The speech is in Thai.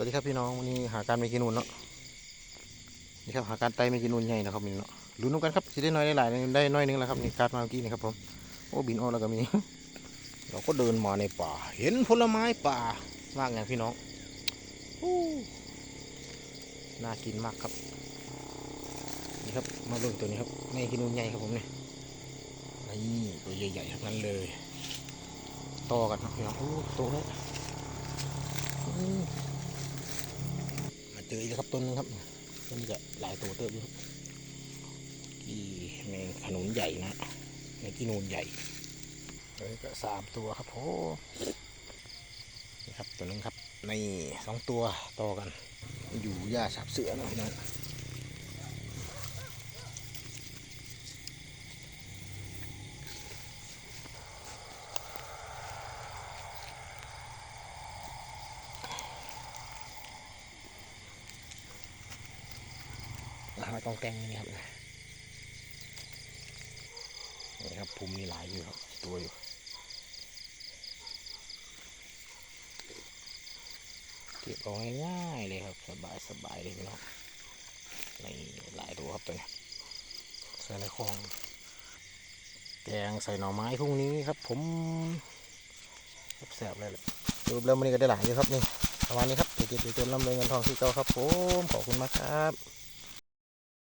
วัสดีครับพี่น้องวันนี้หาการไม่กินนูนเนาะนี่ครับหาการไตไม่กินนูนใหญ่นะครับนี่เนาะลุ้นกันครับสิได้น้อยได้หลายได้น้อยนึงแล้วครับนี่การมาเมื่อกี้นี่ครับผมโอ้บินออกแล้วก็มี เราก็เดินมาในป่า เห็นผลไม้ป่า มากไงพี่น้องโอ้น่ากินมากครับนี่ครับมาเบิ่งตัวนี้ครับไม่กินนูนใหญ่ครับผมเนี่ยนี่ตัวใหญ่ๆทั้งนั้นเลยต่อกันครับพี่น้องโอ้โตแล้วอืม มา เจออีกแล้วครับต้นนึงครับต้นนี้จะหลายตัวเติมครับกี่แมงขนุนใหญ่นะในกีนูนใหญ่เลยก็สามตัวครับโอ้นี่ครับตัวนึงครับในสองตัวต่อกัน อยู่หญ้าฉับเสือนะพี่น้อง หากองแกงนี่ครับนี่ครับภูมินี่หลายอยู่ครับ ตัวอยู่เก็บเอาง่ายๆเลยครับ สบายสบายเลยพี่น้องนี่หลายตัวครับตัวนี้ใส่ในคลองแกงใส่หน่อไม้พรุ่งนี้ครับ ผมแซ่บเลยแหละรูปเริ่มวันนี้ก็ได้หลายอยู่ครับนี่ประมาณนี้ครับเดี๋ยวเก็บเดี๋ยวจนร่ำรวยเงินทองที่เก่าครับผมขอบคุณมากครับ